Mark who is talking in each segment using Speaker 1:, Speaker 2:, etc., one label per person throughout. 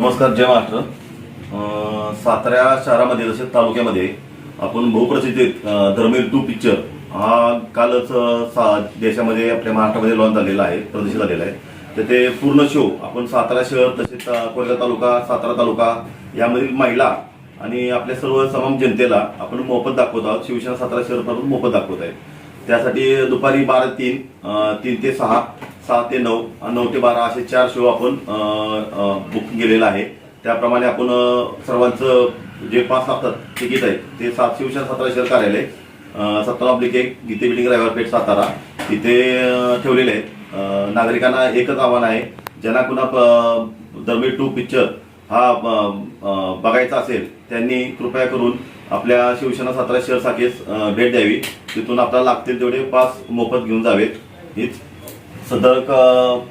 Speaker 1: नमस्कार जय महाराष्ट्र. सातारा शहरामध्ये तसेच तालुक्यामध्ये आपण बहुप्रसिद्ध अं, टू पिक्चर हा कालच सा- देशामध्ये आपल्या महाराष्ट्रामध्ये लॉन्च झालेला आहे प्रदर्शित झालेला आहे. तर ते पूर्ण शो आपण सातारा शहर तसेच कोल्हा तालुका सातारा तालुका यामधील महिला आणि आपल्या सर्व तमाम जनतेला आपण मोफत दाखवत आहोत. शिवसेना सातारा शहर मोफत दाखवत आहे त्यासाठी दुपारी बारा तीन तीन ते सहा सहा ते नऊ नऊ ते बारा असे चार शो आपण बुक केलेला आहे. त्याप्रमाणे आपण सर्वांचं जे पास लागतात तिकीट आहे ते सात शिवसेना सतरा शहर कार्यालय सतरा ऑब्लिक एक गीते बिल्डिंग रायवरपेठ सातारा तिथे ठेवलेले आहेत. नागरिकांना एकच आव्हान आहे ज्यांना कुणा दरमी टू पिक्चर हा बघायचा असेल त्यांनी कृपया करून आपल्या शिवसेना सातारा शहर शाखेस भेट द्यावी. तिथून आपल्याला लागतील तेवढे पास मोफत घेऊन जावेत. हीच सदर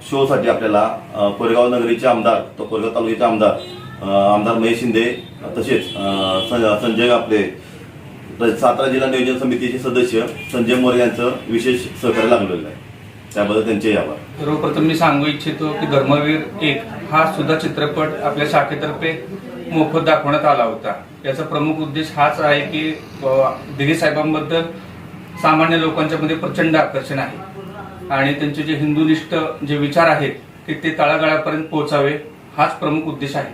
Speaker 1: शोसाठी आपल्याला कोरेगाव नगरीचे आमदार तो कोरेगाव तालुक्याचे आमदार आमदार महेश शिंदे तसेच संजय आपले सातारा जिल्हा नियोजन समितीचे सदस्य संजय मोरे यांचं विशेष सहकार्य लागलेलं आहे. त्याबद्दल त्यांचे आभार.
Speaker 2: सर्वप्रथम मी सांगू इच्छितो की धर्मवीर एक हा सुद्धा चित्रपट आपल्या शाखेतर्फे मोफत दाखवण्यात आला होता. याचा प्रमुख उद्देश हाच आहे की अ, साहेबांबद्दल सामान्य लोकांच्या मध्ये प्रचंड आकर्षण आहे. आणि त्यांचे जे हिंदुनिष्ठ जे विचार आहेत ते ते तळागाळापर्यंत पोहोचावे हाच प्रमुख उद्देश आहे.